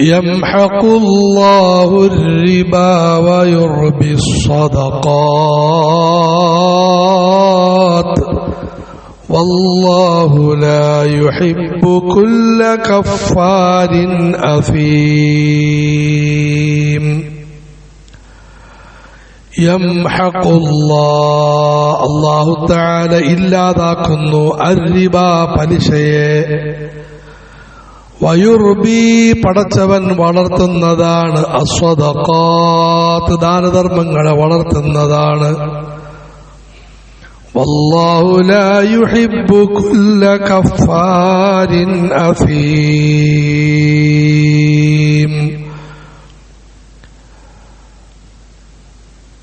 يمحق الله الربا ويربي الصدقات. والله لا يحب كل كفار أثيم. يمحق الله الله تعالى إلا ذاكنو الربا فلشيه വയുർബി പടച്ചവൻ വളർത്തുന്നതാണ് അസ്വതക്കാത്ത് ദാനധർമ്മങ്ങളെ വളർത്തുന്നതാണ്.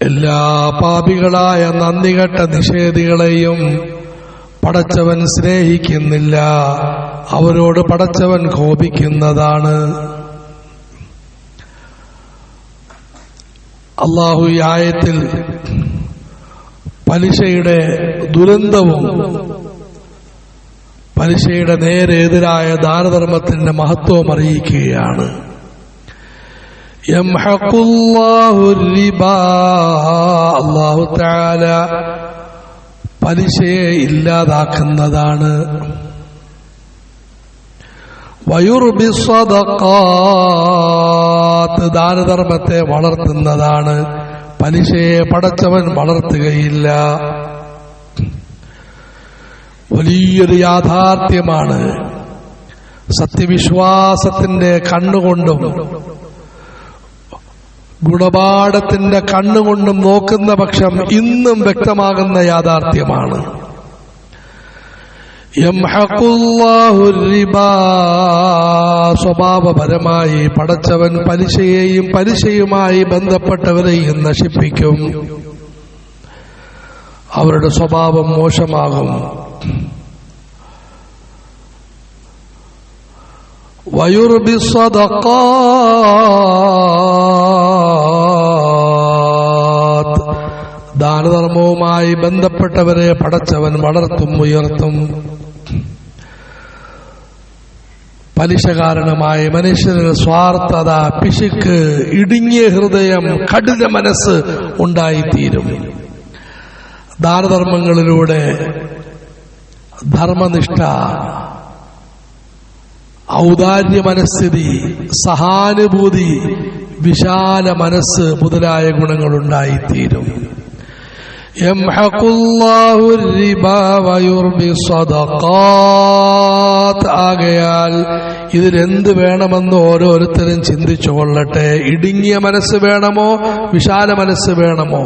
എല്ലാ പാപികളായ നന്ദികെട്ട നിഷേധികളെയും പടച്ചവൻ സ്നേഹിക്കുന്നില്ല. അവരോട് പടച്ചവൻ കോപിക്കുന്നതാണ്. അള്ളാഹു ഈ ആയത്തിൽ പലിശയുടെ ദുരന്തവും പലിശയുടെ നേരെതിരായ ദാനധർമ്മത്തിന്റെ മഹത്വം അറിയിക്കുകയാണ്. അള്ളാഹു പലിശയെ ഇല്ലാതാക്കുന്നതാണ്. വയുർബി സ്വദഖാത്ത് ദാനധർമ്മത്തെ വളർത്തുന്നതാണ്. പലിശയെ പടച്ചവൻ വളർത്തുകയില്ല. വലിയൊരു യാഥാർത്ഥ്യമാണ്. സത്യവിശ്വാസത്തിന്റെ കണ്ണുകൊണ്ടും ഗുണപാഠത്തിന്റെ കണ്ണുകൊണ്ടും നോക്കുന്ന പക്ഷം ഇന്നും വ്യക്തമാകുന്ന യാഥാർത്ഥ്യമാണ്. സ്വഭാവപരമായി പടച്ചവൻ പലിശയെയും പലിശയുമായി ബന്ധപ്പെട്ടവരെയും നശിപ്പിക്കും. അവരുടെ സ്വഭാവം മോശമാകും. വയുർബി സ്വതക്ക ദാനധർമ്മവുമായി ബന്ധപ്പെട്ടവരെ പടച്ചവൻ വളർത്തും ഉയർത്തും. പലിശ കാരണമായ മനുഷ്യന് സ്വാർത്ഥത പിശുക്ക് ഇടുങ്ങിയ ഹൃദയം കഠിന മനസ്സ് ഉണ്ടായിത്തീരും. ദാനധർമ്മങ്ങളിലൂടെ ധർമ്മനിഷ്ഠ ഔദാര്യ മനസ്ഥിതി സഹാനുഭൂതി വിശാല മനസ്സ് മുതലായ ഗുണങ്ങൾ ഉണ്ടായിത്തീരും യംഹഖുല്ലാഹു الربا ويربي الصدقات ആകയാൽ ഇതിലെന്ത് വേണമെന്ന് ഓരോരുത്തരും ചിന്തിച്ചു കൊള്ളട്ടെ ഇടുങ്ങിയ മനസ്സ് വേണമോ വിശാല മനസ്സ് വേണമോ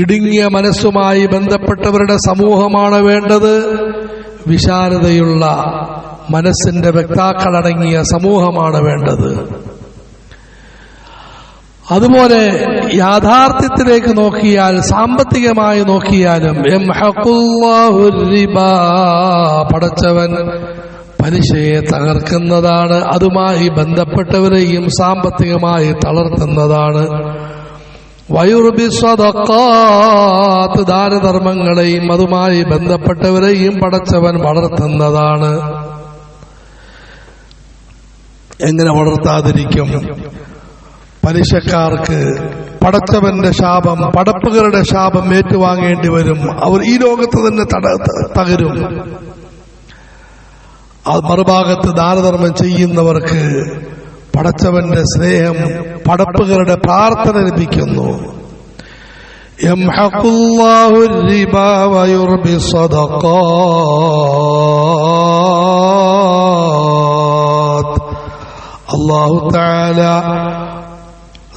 ഇടുങ്ങിയ മനസ്സുമായി ബന്ധപ്പെട്ടവരുടെ സമൂഹമാണ് വേണ്ടത് വിശാലതയുള്ള മനസ്സിന്റെ വ്യക്താക്കളടങ്ങിയ സമൂഹമാണ് വേണ്ടത് അതുപോലെ യാഥാർത്ഥ്യത്തിലേക്ക് നോക്കിയാൽ സാമ്പത്തികമായി നോക്കിയാലും പടച്ചവൻ പലിശയെ തകർക്കുന്നതാണ് അതുമായി ബന്ധപ്പെട്ടവരെയും സാമ്പത്തികമായി തളർത്തുന്നതാണ്. വയുർബി സ്വതക്കാത്ത് ദാനധർമ്മങ്ങളെയും അതുമായി ബന്ധപ്പെട്ടവരെയും പടച്ചവൻ വളർത്തുന്നതാണ്. എങ്ങനെ വളർത്താതിരിക്കും? പലിശക്കാർക്ക് പടച്ചവന്റെ ശാപം പടപ്പുകളുടെ ശാപം ഏറ്റുവാങ്ങേണ്ടി വരും. അവർ ഈ ലോകത്ത് തന്നെ തകരും. മറുഭാഗത്ത് ദാനധർമ്മം ചെയ്യുന്നവർക്ക് പടച്ചവന്റെ സ്നേഹം പടപ്പുകളുടെ പ്രാർത്ഥന ലഭിക്കുന്നു. അള്ളാഹു താല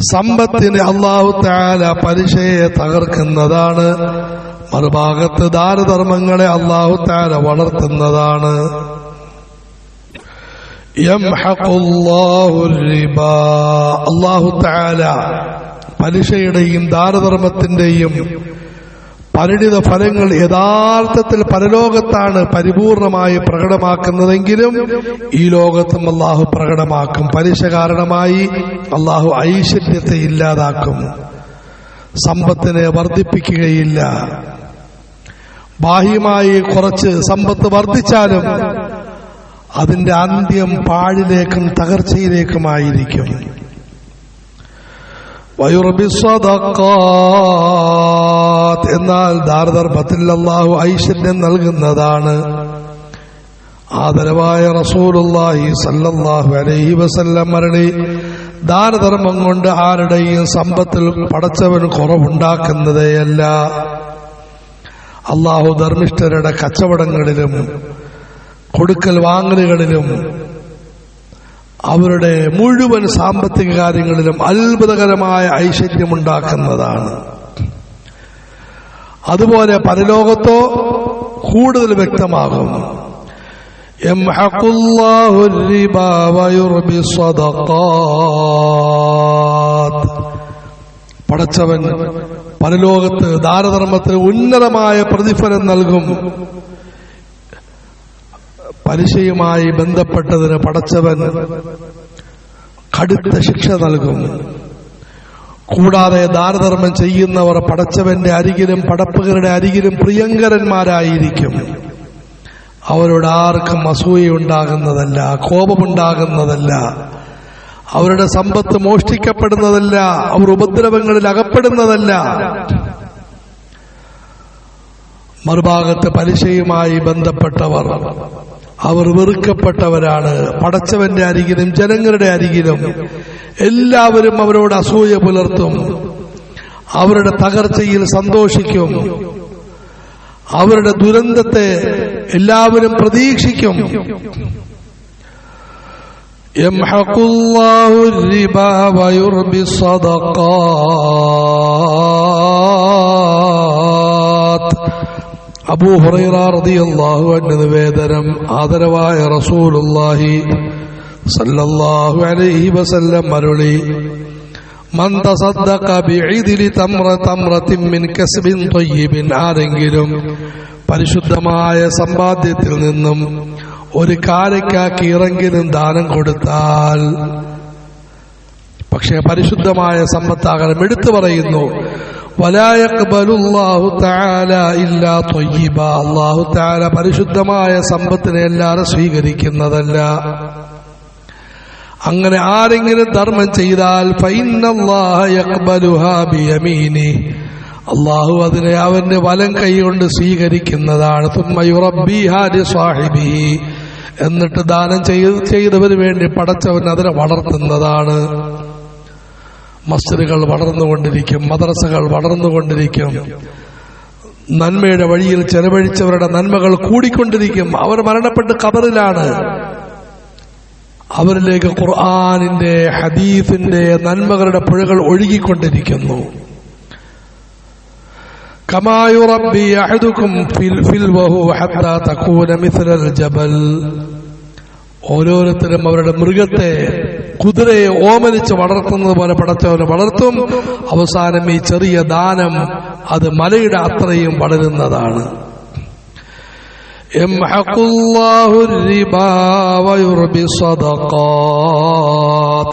സമ്പത്തിന് അള്ളാഹു താല പലിശയെ തകർക്കുന്നതാണ്. മറുഭാഗത്ത് ദാനധർമ്മങ്ങളെ അള്ളാഹു താല വളർത്തുന്നതാണ്. അള്ളാഹു താല പലിശയുടെയും ദാനധർമ്മത്തിന്റെയും പരിണിത ഫലങ്ങൾ യഥാർത്ഥത്തിൽ പരലോകത്താണ് പരിപൂർണമായി പ്രകടമാക്കുന്നതെങ്കിലും ഈ ലോകത്തും അള്ളാഹു പ്രകടമാക്കും. പലിശ കാരണമായി അള്ളാഹു ഐശ്വര്യത്തെ ഇല്ലാതാക്കും. സമ്പത്തിനെ വർദ്ധിപ്പിക്കുകയില്ല. ബാഹ്യമായി കുറച്ച് സമ്പത്ത് വർദ്ധിച്ചാലും അതിന്റെ അന്ത്യം പാഴിലേക്കും തകർച്ചയിലേക്കുമായിരിക്കും. വയുറബി സ്വതക്കാത്ത് എന്നാൽ ദാരധർമ്മത്തിൽ അള്ളാഹു ഐശ്വര്യം നൽകുന്നതാണ്. ആദരവായ റസൂലുള്ളാഹി സല്ലല്ലാഹു അലൈഹി വസല്ലം മരണി ദാനധർമ്മം കൊണ്ട് ആരുടെയും സമ്പത്തിൽ പടച്ചവൻ കുറവുണ്ടാക്കുന്നതേയല്ല. അള്ളാഹു ധർമ്മിഷ്ഠരുടെ കച്ചവടങ്ങളിലും കൊടുക്കൽ വാങ്ങലുകളിലും അവരുടെ മുഴുവൻ സാമ്പത്തിക കാര്യങ്ങളിലും അത്ഭുതകരമായ ഐശ്വര്യമുണ്ടാക്കുന്നതാണ്. അതുപോലെ പരലോകത്തോ കൂടുതൽ വ്യക്തമാകും. പടച്ചവൻ പരലോകത്ത് ദാനധർമ്മത്തിന് ഉന്നതമായ പ്രതിഫലം നൽകും. പലിശയുമായി ബന്ധപ്പെട്ടതിന് പടച്ചവൻ കടുത്ത ശിക്ഷ നൽകും. കൂടാതെ ദാരധർമ്മം ചെയ്യുന്നവർ പടച്ചവന്റെ അരികിലും പടപ്പുകളുടെ അരികിലും പ്രിയങ്കരന്മാരായിരിക്കും. അവരോട് ആർക്കും അസൂയുണ്ടാകുന്നതല്ല കോപമുണ്ടാകുന്നതല്ല. അവരുടെ സമ്പത്ത് മോഷ്ടിക്കപ്പെടുന്നതല്ല അവർ ഉപദ്രവങ്ങളിൽ അകപ്പെടുന്നതല്ല. മറുഭാഗത്ത് പലിശയുമായി ബന്ധപ്പെട്ടവർ അവർ വെറുക്കപ്പെട്ടവരാണ് പടച്ചവന്റെ അരികിലും ജനങ്ങളുടെ അരികിലും എല്ലാവരും അവരോട് അസൂയ പുലർത്തും അവരുടെ തകർച്ചയിൽ സന്തോഷിക്കും അവരുടെ ദുരന്തത്തെ എല്ലാവരും പ്രതീക്ഷിക്കും يمحق الله الربا ويربي الصدقات അബൂ ഹുറൈറ റളിയല്ലാഹു അൻഹു നിവേദനം ആദരവായ റസൂലുള്ളാഹി സല്ലല്ലാഹു അലൈഹി വസല്ലം അരുളി മൻ തസദ്ദഖ ബിഇദ്ലി തംറ തംറത്തിൻ മിൻ കസ്ബിൻ തയ്യിബിൻ ആരെങ്കിലും പരിശുദ്ധമായ സമ്പാദ്യത്തിൽ നിന്നും ഒരു കാരയ്ക്കാക്ക് ഇറങ്കിലും ദാനം കൊടുത്താൽ പക്ഷേ പരിശുദ്ധമായ സമ്പത്താകണം എടുത്തു പറയുന്നു. പരിശുദ്ധമായ സമ്പത്തിനെ എല്ലാവരും സ്വീകരിക്കുന്നതല്ല. അങ്ങനെ ആരെങ്കിലും ധർമ്മം ചെയ്താൽ അള്ളാഹു അതിനെ അവന്റെ വലം കൈകൊണ്ട് സ്വീകരിക്കുന്നതാണ്. ലിസ്വാഹിബിഹി എന്നിട്ട് ദാനം ചെയ്ത് ചെയ്തവന് വേണ്ടി പടച്ചവൻ അതിനെ വളർത്തുന്നതാണ്. മസ്ജിദുകൾ വളർന്നുകൊണ്ടിരിക്കും മദ്രസകൾ വളർന്നുകൊണ്ടിരിക്കും. നന്മയുടെ വഴിയിൽ ചെലവഴിച്ചവരുടെ നന്മകൾ കൂടിക്കൊണ്ടിരിക്കും. അവർ മരണപ്പെട്ട് കബറിലാണ് അവരിലേക്ക് ഖുർആാനിന്റെ ഹദീഫിന്റെ നന്മകളുടെ പുഴകൾ ഒഴുകിക്കൊണ്ടിരിക്കുന്നു. വഹു ജബൽ. ഓരോരുത്തരും അവരുടെ മൃഗത്തെ കുതിരയെ ഓമനിച്ച് വളർത്തുന്നത് പോലെ പടച്ചവനെ വളർത്തും. അവസാനം ഈ ചെറിയ ദാനം അത് മലയുടെ അത്രയും വളരുന്നതാണ്.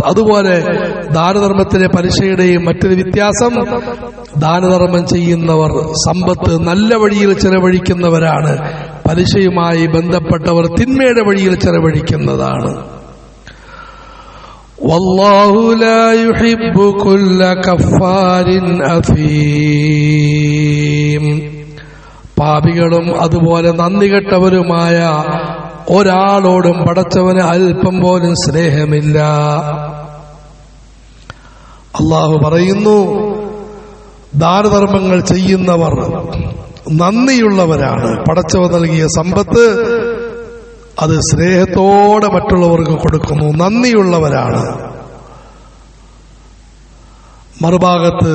അതുപോലെ ദാനധർമ്മത്തിലെ പലിശയുടെയും മറ്റൊരു വ്യത്യാസം ദാനധർമ്മം ചെയ്യുന്നവർ സമ്പത്ത് നല്ല വഴിയിൽ ചെലവഴിക്കുന്നവരാണ്. പലിശയുമായി ബന്ധപ്പെട്ടവർ തിന്മയുടെ വഴിയിൽ ചെലവഴിക്കുന്നതാണ്. والله لا يحب كل كفار أثيم പാപികളും അതുപോലെ നന്ദി കെട്ടവരുമായ ഒരാളോടും പടച്ചവന് അല്പം പോലും സ്നേഹമില്ല അള്ളാഹു പറയുന്നു ദാനധർമ്മങ്ങൾ ചെയ്യുന്നവർ നന്ദിയുള്ളവരാണ് പടച്ചവ നൽകിയ സമ്പത്ത് അത് സ്നേഹത്തോടെ മറ്റുള്ളവർക്ക് കൊടുക്കുന്നു. നന്ദിയുള്ളവരാണ്. മറുഭാഗത്ത്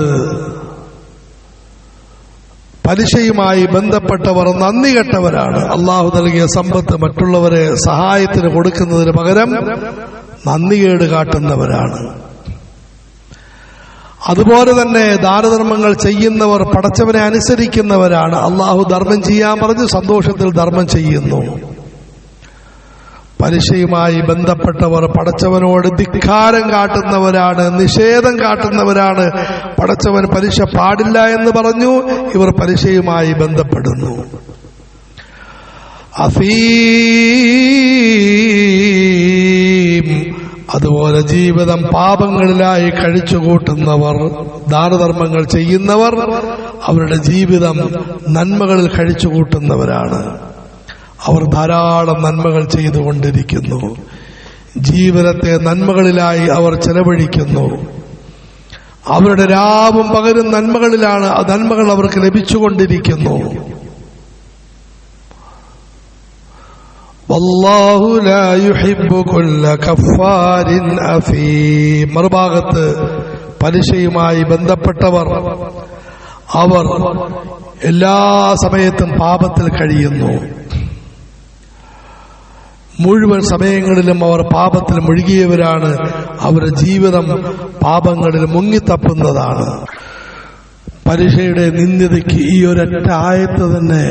പലിശയുമായി ബന്ധപ്പെട്ടവർ നന്ദി കെട്ടവരാണ് അള്ളാഹു നൽകിയ സമ്പത്ത് മറ്റുള്ളവരെ സഹായത്തിന് കൊടുക്കുന്നതിന് പകരം നന്ദികേട് കാട്ടുന്നവരാണ്. അതുപോലെ തന്നെ ദാനധർമ്മങ്ങൾ ചെയ്യുന്നവർ പടച്ചവനെ അനുസരിക്കുന്നവരാണ്. അള്ളാഹു ധർമ്മം ചെയ്യാൻ പറഞ്ഞ് സന്തോഷത്തിൽ ധർമ്മം ചെയ്യുന്നു. പലിശയുമായി ബന്ധപ്പെട്ടവർ പടച്ചവനോട് ധിക്കാരം കാട്ടുന്നവരാണ് നിഷേധം കാട്ടുന്നവരാണ്. പടച്ചവൻ പലിശ പാടില്ല എന്ന് പറഞ്ഞു ഇവർ പലിശയുമായി ബന്ധപ്പെടുന്നു. അസീം അതുപോലെ ജീവിതം പാപങ്ങളിലായി കഴിച്ചുകൂട്ടുന്നവർ ദാനധർമ്മങ്ങൾ ചെയ്യുന്നവർ അവരുടെ ജീവിതം നന്മകളിൽ കഴിച്ചുകൂട്ടുന്നവരാണ്. അവർ ധാരാളം നന്മകൾ ചെയ്തുകൊണ്ടിരിക്കുന്നു. ജീവിതത്തെ നന്മകളിലായി അവർ ചെലവഴിക്കുന്നു. അവരുടെ രാവും പകരും നന്മകളിലാണ് ആ നന്മകൾ അവർക്ക് ലഭിച്ചുകൊണ്ടിരിക്കുന്നു. മറുഭാഗത്ത് പലിശയുമായി ബന്ധപ്പെട്ടവർ അവർ എല്ലാ സമയത്തും പാപത്തിൽ കഴിയുന്നു. മുഴുവൻ സമയങ്ങളിലും അവർ പാപത്തിൽ മുഴുകിയവരാണ്. അവരുടെ ജീവിതം പാപങ്ങളിൽ മുങ്ങിത്തപ്പുന്നതാണ്. പരീക്ഷയുടെ നിന്ദ്യതയ്ക്ക് ഈ ഒരൊറ്റ ആയത്ത് തന്നെ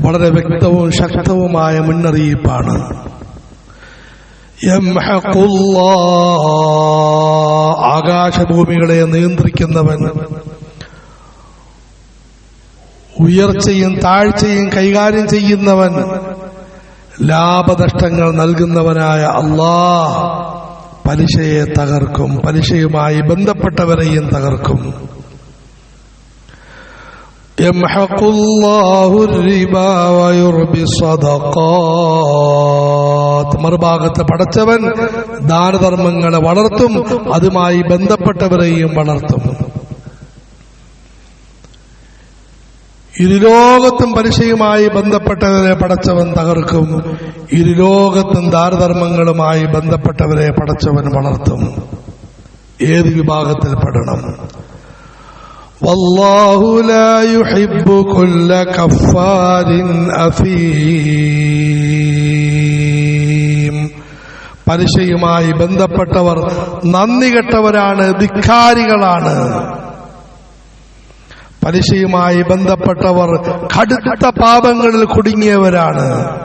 വളരെ വ്യക്തവും ശക്തവുമായ മുന്നറിയിപ്പാണ്. ആകാശഭൂമികളെ നിയന്ത്രിക്കുന്നവൻ ഉയർച്ചയും താഴ്ചയും കൈകാര്യം ചെയ്യുന്നവൻ ലാഭനഷ്ടങ്ങൾ നൽകുന്നവനായ അള്ളാഹ് പലിശയെ തകർക്കും പലിശയുമായി ബന്ധപ്പെട്ടവരെയും തകർക്കും يمحق الله الربا ويربي الصدقات മറുഭാഗത്ത് പടച്ചവൻ ദാനധർമ്മങ്ങളെ വളർത്തും അതുമായി ബന്ധപ്പെട്ടവരെയും വളർത്തും ഇരുലോകത്തും പലിശയുമായി ബന്ധപ്പെട്ടവരെ പടച്ചവൻ തകർക്കും. ഇരുലോകത്തും ദാരധർമ്മങ്ങളുമായി ബന്ധപ്പെട്ടവരെ പടച്ചവൻ വളർത്തും. ഏത് വിഭാഗത്തിൽ പെടണം? പലിശയുമായി ബന്ധപ്പെട്ടവർ നന്ദി കെട്ടവരാണ് ധിക്കാരികളാണ്. പലിശയുമായി ബന്ധപ്പെട്ടവർ കടുത്ത പാപങ്ങളിൽ കുടുങ്ങിയവരാണ്.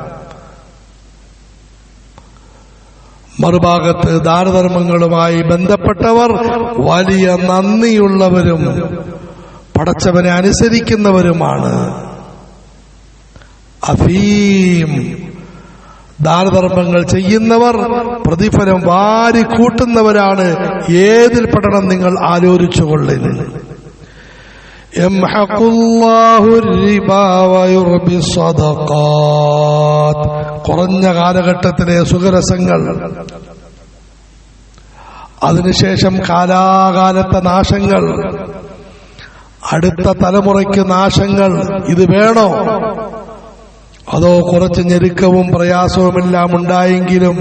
മറുഭാഗത്ത് ദാനധർമ്മങ്ങളുമായി ബന്ധപ്പെട്ടവർ വലിയ നന്ദിയുള്ളവരും പടച്ചവനെ അനുസരിക്കുന്നവരുമാണ്. അഫീം. ദാനധർമ്മങ്ങൾ ചെയ്യുന്നവർ പ്രതിഫലം വാരി കൂട്ടുന്നവരാണ് ഏതിൽ പെടണം നിങ്ങൾ ആലോചിച്ചുകൊള്ളുന്നു يمحق الله الربا ويربي الصدقات കുറഞ്ഞ കാലഘട്ടത്തിലെ സുഖരസങ്ങൾ അതിനുശേഷം കാലാകാലത്തെ നാശങ്ങൾ അടുത്ത തലമുറയ്ക്ക് നാശങ്ങൾ ഇത് വേണോ അതോ കുറച്ച് ഞെരുക്കവും പ്രയാസവുമെല്ലാം ഉണ്ടായെങ്കിലും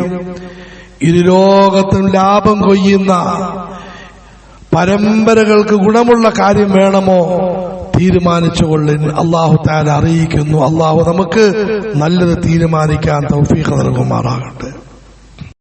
ഇരുലോകത്തും ലാഭം കൊയ്യുന്ന പരമ്പരകൾക്ക് ഗുണമുള്ള കാര്യം വേണമോ? തീരുമാനിച്ചുകൊള്ളിൻ അള്ളാഹു താൻ അറിയിക്കുന്നു. അള്ളാഹു നമുക്ക് നല്ലത് തീരുമാനിക്കാൻ തൗഫീഖ് നൽകുമാറാകട്ടെ.